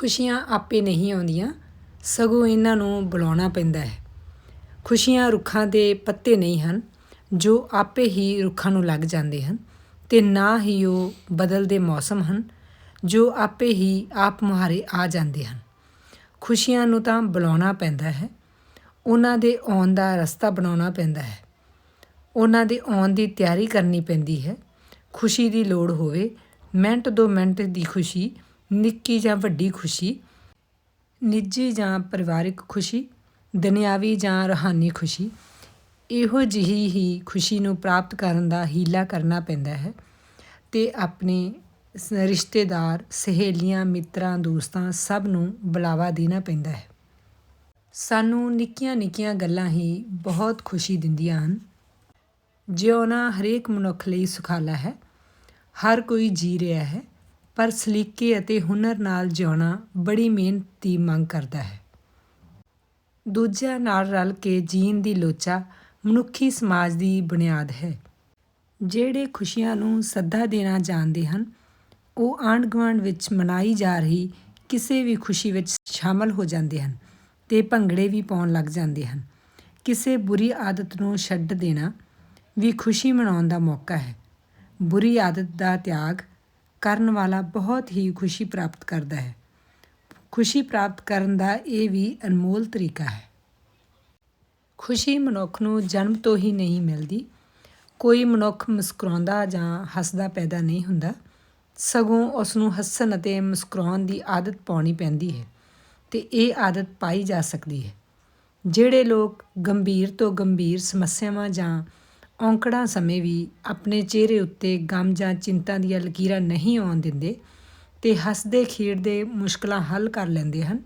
ਖੁਸ਼ੀਆਂ ਆਪੇ ਨਹੀਂ ਆਉਂਦੀਆਂ, ਸਗੋਂ ਇਹਨਾਂ ਨੂੰ ਬੁਲਾਉਣਾ ਪੈਂਦਾ ਹੈ। ਖੁਸ਼ੀਆਂ ਰੁੱਖਾਂ ਦੇ ਪੱਤੇ ਨਹੀਂ ਹਨ, ਜੋ ਆਪੇ ਹੀ ਰੁੱਖਾਂ ਨੂੰ ਲੱਗ ਜਾਂਦੇ ਹਨ, ਤੇ ਨਾ ਹੀ ਉਹ ਬਦਲਦੇ ਮੌਸਮ ਹਨ, ਜੋ ਆਪੇ ਹੀ ਆਪ ਮੁਹਾਰੇ ਆ ਜਾਂਦੇ ਹਨ। ਖੁਸ਼ੀਆਂ ਨੂੰ ਤਾਂ ਬੁਲਾਉਣਾ ਪੈਂਦਾ ਹੈ, ਉਹਨਾਂ ਦੇ ਆਉਣ ਦਾ ਰਸਤਾ ਬਣਾਉਣਾ ਪੈਂਦਾ ਹੈ। ਉਹਨਾਂ ਦੇ ਆਉਣ ਦੀ ਤਿਆਰੀ ਕਰਨੀ ਪੈਂਦੀ ਹੈ। ਖੁਸ਼ੀ ਦੀ ਲੋੜ ਹੋਵੇ, ਮਿੰਟ ਦੋ ਮਿੰਟ ਦੀ ਖੁਸ਼ੀ ਨਿੱਕੀ ਜਾਂ ਵੱਡੀ ਖੁਸ਼ੀ, ਨਿੱਜੀ ਜਾਂ ਪਰਿਵਾਰਿਕ ਖੁਸ਼ੀ, ਦੁਨਿਆਵੀ ਜਾਂ ਰੂਹਾਨੀ ਖੁਸ਼ੀ, ਇਹੋ ਜਿਹੀ ਹੀ ਖੁਸ਼ੀ ਨੂੰ ਪ੍ਰਾਪਤ ਕਰਨ ਦਾ ਹੀਲਾ ਕਰਨਾ ਪੈਂਦਾ ਹੈ ਤੇ ਆਪਣੇ ਸ- ਰਿਸ਼ਤੇਦਾਰ, ਸਹੇਲੀਆਂ, ਮਿੱਤਰਾਂ, ਦੋਸਤਾਂ ਸਭ ਨੂੰ ਬੁਲਾਵਾ ਦੇਣਾ ਪੈਂਦਾ ਹੈ। ਸਾਨੂੰ ਨਿੱਕੀਆਂ ਨਿੱਕੀਆਂ ਗੱਲਾਂ ਹੀ ਬਹੁਤ ਖੁਸ਼ੀ ਦਿੰਦੀਆਂ ਹਨ। ਜਿਉਣਾ ਹਰੇਕ ਮਨੁੱਖ ਲਈ ਸੁਖਾਲਾ ਹੈ। ਹਰ ਕੋਈ ਜੀ ਰਿਹਾ ਹੈ। ਪਰ ਸਲੀਕੇ ਅਤੇ ਹੁਨਰ ਨਾਲ ਜਿਉਣਾ ਬੜੀ ਮਿਹਨਤ ਦੀ ਮੰਗ ਕਰਦਾ ਹੈ। ਦੂਜਿਆਂ ਨਾਲ ਰਲ ਕੇ ਜੀਣ ਦੀ ਲੋਚਾ ਮਨੁੱਖੀ ਸਮਾਜ ਦੀ ਬੁਨਿਆਦ ਹੈ। ਜਿਹੜੇ ਖੁਸ਼ੀਆਂ ਨੂੰ ਸੱਦਾ ਦੇਣਾ ਜਾਣਦੇ ਹਨ, ਉਹ ਆਂਢ ਗੁਆਂਢ ਵਿੱਚ ਮਨਾਈ ਜਾ ਰਹੀ ਕਿਸੇ ਵੀ ਖੁਸ਼ੀ ਵਿੱਚ ਸ਼ਾਮਲ ਹੋ ਜਾਂਦੇ ਹਨ ਤੇ ਭੰਗੜੇ ਵੀ ਪਾਉਣ ਲੱਗ ਜਾਂਦੇ ਹਨ। ਕਿਸੇ ਬੁਰੀ ਆਦਤ ਨੂੰ ਛੱਡ ਦੇਣਾ ਵੀ ਖੁਸ਼ੀ ਮਨਾਉਣ ਦਾ ਮੌਕਾ ਹੈ। ਬੁਰੀ ਆਦਤ ਦਾ ਤਿਆਗ ਕਰਨ ਵਾਲਾ ਬਹੁਤ ਹੀ ਖੁਸ਼ੀ ਪ੍ਰਾਪਤ ਕਰਦਾ ਹੈ। ਖੁਸ਼ੀ ਪ੍ਰਾਪਤ ਕਰਨ ਦਾ ਇਹ ਵੀ ਅਨਮੋਲ ਤਰੀਕਾ ਹੈ। ਖੁਸ਼ੀ ਮਨੁੱਖ ਨੂੰ ਜਨਮ ਤੋਂ ਹੀ ਨਹੀਂ ਮਿਲਦੀ। ਕੋਈ ਮਨੁੱਖ ਮੁਸਕਰਾਉਂਦਾ ਜਾਂ ਹੱਸਦਾ ਪੈਦਾ ਨਹੀਂ ਹੁੰਦਾ। ਸਗੋਂ ਉਸ ਨੂੰ ਹੱਸਣ ਅਤੇ ਮੁਸਕਰਾਉਣ ਦੀ ਆਦਤ ਪਾਉਣੀ ਪੈਂਦੀ ਹੈ ਤੇ ਇਹ ਆਦਤ ਪਾਈ ਜਾ ਸਕਦੀ ਹੈ। ਜਿਹੜੇ ਲੋਕ ਗੰਭੀਰ ਤੋਂ ਗੰਭੀਰ ਸਮੱਸਿਆਵਾਂ ਜਾਂ ਔਂਕੜਾਂ ਸਮੇਂ ਵੀ ਆਪਣੇ ਚਿਹਰੇ ਉੱਤੇ ਗਮ ਜਾਂ ਚਿੰਤਾ ਦੀਆਂ ਲਕੀਰਾਂ ਨਹੀਂ ਆਉਣ ਦਿੰਦੇ ਅਤੇ ਹੱਸਦੇ ਖੇਡਦੇ ਮੁਸ਼ਕਲਾਂ ਹੱਲ ਕਰ ਲੈਂਦੇ ਹਨ।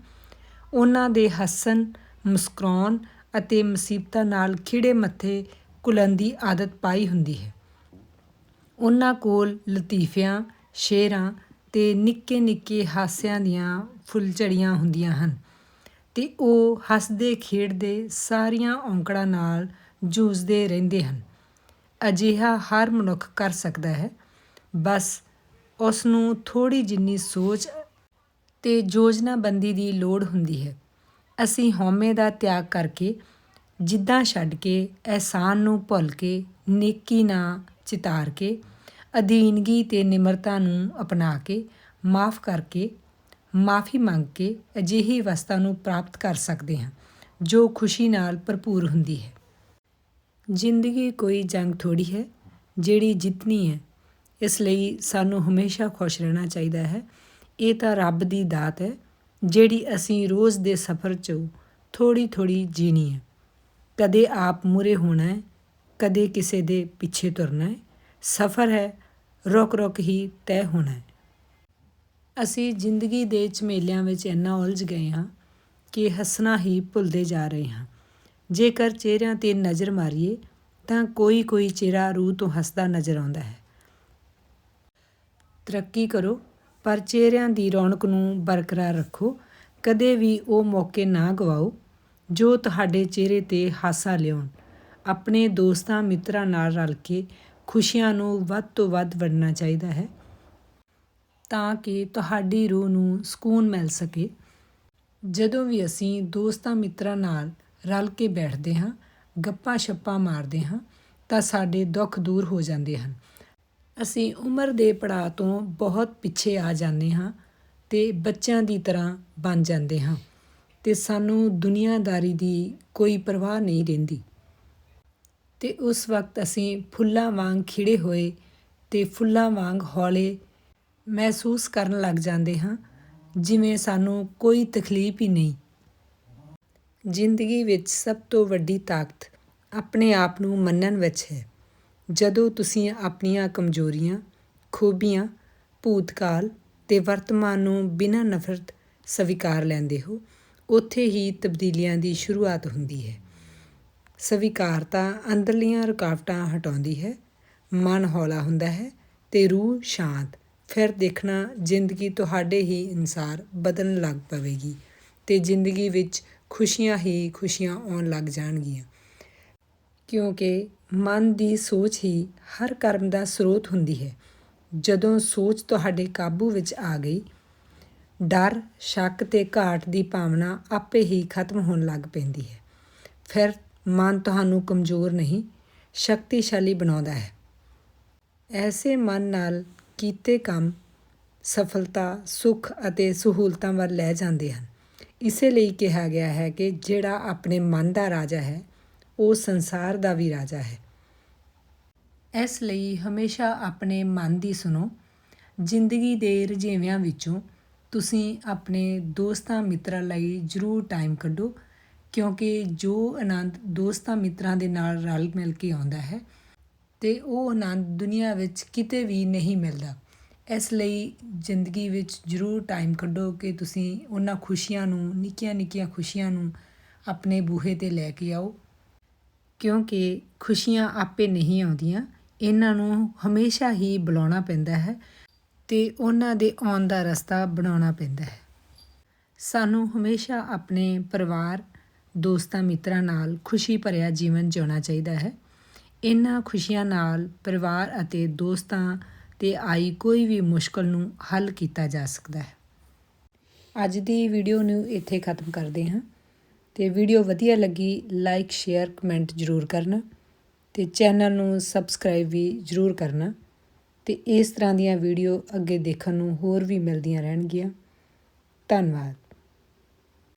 ਉਹਨਾਂ ਦੇ ਹੱਸਣ, ਮੁਸਕਰਾਉਣ ਅਤੇ ਮੁਸੀਬਤਾਂ ਨਾਲ ਖਿੜੇ ਮੱਥੇ ਘੁਲਣ ਦੀ ਆਦਤ ਪਾਈ ਹੁੰਦੀ ਹੈ। ਉਹਨਾਂ ਕੋਲ ਲਤੀਫਿਆਂ, ਸ਼ੇਰਾਂ ਅਤੇ ਨਿੱਕੇ ਨਿੱਕੇ ਹਾਸਿਆਂ ਦੀਆਂ ਫੁੱਲਝੜੀਆਂ ਹੁੰਦੀਆਂ ਹਨ ਅਤੇ ਉਹ ਹੱਸਦੇ ਖੇਡਦੇ ਸਾਰੀਆਂ ਔਂਕੜਾਂ ਨਾਲ ਜੂਝਦੇ ਰਹਿੰਦੇ ਹਨ। ਅਜਿਹਾ ਹਰ ਮਨੁੱਖ ਕਰ ਸਕਦਾ ਹੈ। ਬਸ ਉਸ ਨੂੰ ਥੋੜੀ ਜਿੰਨੀ ਸੋਚ ਤੇ ਯੋਜਨਾਬੰਦੀ ਦੀ ਲੋੜ ਹੁੰਦੀ ਹੈ। ਅਸੀਂ ਹਉਮੈ ਦਾ ਤਿਆਗ ਕਰਕੇ ਜਿੱਦਾਂ ਛੱਡ ਕੇ, ਅਹਿਸਾਨ ਨੂੰ ਭੁੱਲ ਕੇ, ਨੇਕੀ ਨਾ ਚਿਤਾਰ ਕੇ, ਅਧੀਨਗੀ ਤੇ ਨਿਮਰਤਾ ਨੂੰ ਅਪਣਾ ਕੇ, ਮਾਫ ਕਰਕੇ, ਮਾਫੀ ਮੰਗ ਕੇ ਅਜਿਹੀ ਅਵਸਥਾ ਨੂੰ ਪ੍ਰਾਪਤ ਕਰ ਸਕਦੇ ਹਾਂ, ਜੋ ਖੁਸ਼ੀ ਨਾਲ ਭਰਪੂਰ ਹੁੰਦੀ ਹੈ। ਜ਼ਿੰਦਗੀ ਕੋਈ ਜੰਗ ਥੋੜ੍ਹੀ ਹੈ, ਜਿਹੜੀ ਜਿੱਤਣੀ ਹੈ, ਇਸ ਲਈ ਸਾਨੂੰ ਹਮੇਸ਼ਾ ਖੁਸ਼ ਰਹਿਣਾ ਚਾਹੀਦਾ ਹੈ। ਇਹ ਤਾਂ ਰੱਬ ਦੀ ਦਾਤ ਹੈ, ਜਿਹੜੀ ਅਸੀਂ ਰੋਜ਼ ਦੇ ਸਫ਼ਰ 'ਚ ਥੋੜੀ ਥੋੜੀ ਜੀਣੀ ਹੈ। ਕਦੇ ਆਪ ਮੂਰੇ ਹੋਣਾ ਹੈ, ਕਦੇ ਕਿਸੇ ਦੇ ਪਿੱਛੇ ਤੁਰਨਾ ਹੈ। ਸਫ਼ਰ ਹੈ ਰੁਕ ਰੁਕ ਹੀ ਤੈਅ ਹੋਣਾ ਹੈ। ਅਸੀਂ ਜ਼ਿੰਦਗੀ ਦੇ ਝਮੇਲਿਆਂ ਵਿੱਚ ਇੰਨਾ ਉਲਝ ਗਏ ਹਾਂ ਕਿ ਹੱਸਣਾ ਹੀ ਭੁੱਲਦੇ ਜਾ ਰਹੇ ਹਾਂ। ਜੇਕਰ ਚਿਹਰਿਆਂ ਤੇ ਨਜ਼ਰ ਮਾਰੀਏ, ਤਾਂ ਕੋਈ ਕੋਈ ਚਿਹਰਾ ਰੂਹ ਤੋਂ ਹੱਸਦਾ ਨਜ਼ਰ ਆਉਂਦਾ ਹੈ। ਤਰੱਕੀ ਕਰੋ, ਪਰ ਚਿਹਰਿਆਂ ਦੀ ਰੌਣਕ ਨੂੰ ਬਰਕਰਾਰ ਰੱਖੋ। ਕਦੇ ਵੀ ਉਹ ਮੌਕੇ ਨਾ ਗਵਾਓ, ਜੋ ਤੁਹਾਡੇ ਚਿਹਰੇ ਤੇ ਹਾਸਾ ਲਿਆਉਣ। ਆਪਣੇ ਦੋਸਤਾਂ ਮਿੱਤਰਾਂ ਨਾਲ ਰਲ ਕੇ ਖੁਸ਼ੀਆਂ ਨੂੰ ਵੱਧ ਤੋਂ ਵੱਧ ਵੰਡਣਾ ਚਾਹੀਦਾ ਹੈ, ਤਾਂ ਕਿ ਤੁਹਾਡੀ ਰੂਹ ਨੂੰ ਸਕੂਨ ਮਿਲ ਸਕੇ। ਜਦੋਂ ਵੀ ਅਸੀਂ ਦੋਸਤਾਂ ਮਿੱਤਰਾਂ ਨਾਲ ਰਲ ਕੇ ਬੈਠਦੇ ਹਾਂ, ਗੱਪਾਂ ਛੱਪਾਂ ਮਾਰਦੇ ਹਾਂ, ਤਾਂ ਸਾਡੇ ਦੁੱਖ ਦੂਰ ਹੋ ਜਾਂਦੇ ਹਨ। ਅਸੀਂ ਉਮਰ ਦੇ ਪੜਾਅ ਤੋਂ ਬਹੁਤ ਪਿੱਛੇ ਆ ਜਾਂਦੇ ਹਾਂ ਤੇ ਬੱਚਿਆਂ ਦੀ ਤਰ੍ਹਾਂ ਬਣ ਜਾਂਦੇ ਹਾਂ ਤੇ ਸਾਨੂੰ ਦੁਨੀਆਦਾਰੀ ਦੀ ਕੋਈ ਪਰਵਾਹ ਨਹੀਂ ਰਹਿੰਦੀ। ਤੇ ਉਸ ਵਕਤ ਅਸੀਂ ਫੁੱਲਾਂ ਵਾਂਗ ਖਿੜੇ ਹੋਏ ਤੇ ਫੁੱਲਾਂ ਵਾਂਗ ਹੌਲੇ ਮਹਿਸੂਸ ਕਰਨ ਲੱਗ ਜਾਂਦੇ ਹਾਂ, ਜਿਵੇਂ ਸਾਨੂੰ ਕੋਈ ਤਕਲੀਫ ਹੀ ਨਹੀਂ। ਜ਼ਿੰਦਗੀ ਵਿੱਚ ਸਭ ਤੋਂ ਵੱਡੀ ਤਾਕਤ ਆਪਣੇ ਆਪ ਨੂੰ ਮੰਨਣ ਵਿੱਚ ਹੈ। ਜਦੋਂ ਤੁਸੀਂ ਆਪਣੀਆਂ ਕਮਜ਼ੋਰੀਆਂ, ਖੂਬੀਆਂ, ਭੂਤਕਾਲ ਤੇ ਵਰਤਮਾਨ ਨੂੰ ਬਿਨਾਂ ਨਫ਼ਰਤ ਸਵੀਕਾਰ ਲੈਂਦੇ ਹੋ, ਉੱਥੇ ਹੀ ਤਬਦੀਲੀਆਂ ਦੀ ਸ਼ੁਰੂਆਤ ਹੁੰਦੀ ਹੈ। ਸਵੀਕਾਰਤਾ ਅੰਦਰਲੀਆਂ ਰੁਕਾਵਟਾਂ ਹਟਾਉਂਦੀ ਹੈ, ਮਨ ਹੌਲਾ ਹੁੰਦਾ ਹੈ ਤੇ ਰੂਹ ਸ਼ਾਂਤ। ਫਿਰ ਦੇਖਣਾ, ਜ਼ਿੰਦਗੀ ਤੁਹਾਡੇ ਹੀ ਅਨੁਸਾਰ ਬਦਲਣ ਲੱਗ ਪਵੇਗੀ ਤੇ ਜ਼ਿੰਦਗੀ ਵਿੱਚ ਖੁਸ਼ੀਆਂ ਹੀ ਖੁਸ਼ੀਆਂ ਆਉਣ ਲੱਗ ਜਾਣਗੀਆਂ। ਕਿਉਂਕਿ ਮਨ ਦੀ ਸੋਚ ਹੀ ਹਰ ਕਰਮ ਦਾ ਸਰੋਤ ਹੁੰਦੀ ਹੈ। ਜਦੋਂ ਸੋਚ ਤੁਹਾਡੇ ਕਾਬੂ ਵਿੱਚ ਆ ਗਈ, ਡਰ, ਸ਼ੱਕ ਤੇ ਘਾਟ ਦੀ ਭਾਵਨਾ ਆਪੇ ਹੀ ਖਤਮ ਹੋਣ ਲੱਗ ਪੈਂਦੀ ਹੈ। ਫਿਰ ਮਨ ਤੁਹਾਨੂੰ ਕਮਜ਼ੋਰ ਨਹੀਂ, ਸ਼ਕਤੀਸ਼ਾਲੀ ਬਣਾਉਂਦਾ ਹੈ। ਐਸੇ ਮਨ ਨਾਲ ਕੀਤੇ ਕੰਮ ਸਫਲਤਾ, ਸੁੱਖ ਅਤੇ ਸਹੂਲਤਾਂ ਵੱਲ ਲੈ ਜਾਂਦੇ ਹਨ। ਇਸੇ ਲਈ ਕਿਹਾ ਗਿਆ ਹੈ ਕਿ ਜਿਹੜਾ ਆਪਣੇ ਮਨ ਦਾ ਰਾਜਾ ਹੈ, ਉਹ ਸੰਸਾਰ ਦਾ ਵੀ ਰਾਜਾ ਹੈ। ਇਸ ਲਈ ਹਮੇਸ਼ਾ ਆਪਣੇ ਮਨ ਦੀ ਸੁਣੋ। ਜ਼ਿੰਦਗੀ ਦੇ ਰੁਝੇਵਿਆਂ ਵਿੱਚੋਂ ਤੁਸੀਂ ਆਪਣੇ ਦੋਸਤਾਂ ਮਿੱਤਰਾਂ ਲਈ ਜ਼ਰੂਰ ਟਾਈਮ ਕੱਢੋ, ਕਿਉਂਕਿ ਜੋ ਆਨੰਦ ਦੋਸਤਾਂ ਮਿੱਤਰਾਂ ਦੇ ਨਾਲ ਰਲ ਮਿਲ ਕੇ ਆਉਂਦਾ ਹੈ, ਤੇ ਉਹ ਆਨੰਦ ਦੁਨੀਆ ਵਿੱਚ ਕਿਤੇ ਵੀ ਨਹੀਂ ਮਿਲਦਾ। ਇਸ ਲਈ ਜ਼ਿੰਦਗੀ ਵਿੱਚ ਜ਼ਰੂਰ ਟਾਈਮ ਕੱਢੋ ਕਿ ਤੁਸੀਂ ਉਹਨਾਂ ਖੁਸ਼ੀਆਂ ਨੂੰ, ਨਿੱਕੀਆਂ ਨਿੱਕੀਆਂ ਖੁਸ਼ੀਆਂ ਨੂੰ ਆਪਣੇ ਬੂਹੇ ਤੇ ਲੈ ਕੇ ਆਓ। ਕਿਉਂਕਿ ਖੁਸ਼ੀਆਂ ਆਪੇ ਨਹੀਂ ਆਉਂਦੀਆਂ, ਇਹਨਾਂ ਨੂੰ ਹਮੇਸ਼ਾ ਹੀ ਬੁਲਾਉਣਾ ਪੈਂਦਾ ਹੈ ਤੇ ਉਹਨਾਂ ਦੇ ਆਉਣ ਦਾ ਰਸਤਾ ਬਣਾਉਣਾ ਪੈਂਦਾ ਹੈ। ਸਾਨੂੰ ਹਮੇਸ਼ਾ ਆਪਣੇ ਪਰਿਵਾਰ, ਦੋਸਤਾਂ, ਮਿੱਤਰਾਂ ਨਾਲ ਖੁਸ਼ੀ ਭਰਿਆ ਜੀਵਨ ਜਿਉਣਾ ਚਾਹੀਦਾ ਹੈ। ਇਹਨਾਂ ਖੁਸ਼ੀਆਂ ਨਾਲ ਪਰਿਵਾਰ ਅਤੇ ਦੋਸਤਾਂ ਤੇ ਆਈ ਕੋਈ ਵੀ ਮੁਸ਼ਕਲ ਨੂੰ ਹੱਲ ਕੀਤਾ ਜਾ ਸਕਦਾ ਹੈ। ਅੱਜ ਦੀ ਵੀਡੀਓ ਨੂੰ ਇੱਥੇ ਖਤਮ ਕਰਦੇ ਹਾਂ। ਤੇ ਵੀਡੀਓ ਵਧੀਆ ਲੱਗੀ ਲਾਈਕ ਸ਼ੇਅਰ ਕਮੈਂਟ ਜ਼ਰੂਰ ਕਰਨਾ ਤੇ ਚੈਨਲ ਨੂੰ ਸਬਸਕ੍ਰਾਈਬ ਵੀ ਜ਼ਰੂਰ ਕਰਨਾ ਤੇ ਇਸ ਤਰ੍ਹਾਂ ਦੀਆਂ ਵੀਡੀਓ ਅੱਗੇ ਦੇਖਣ ਨੂੰ ਹੋਰ ਵੀ ਮਿਲਦੀਆਂ ਰਹਿਣਗੀਆਂ। ਧੰਨਵਾਦ।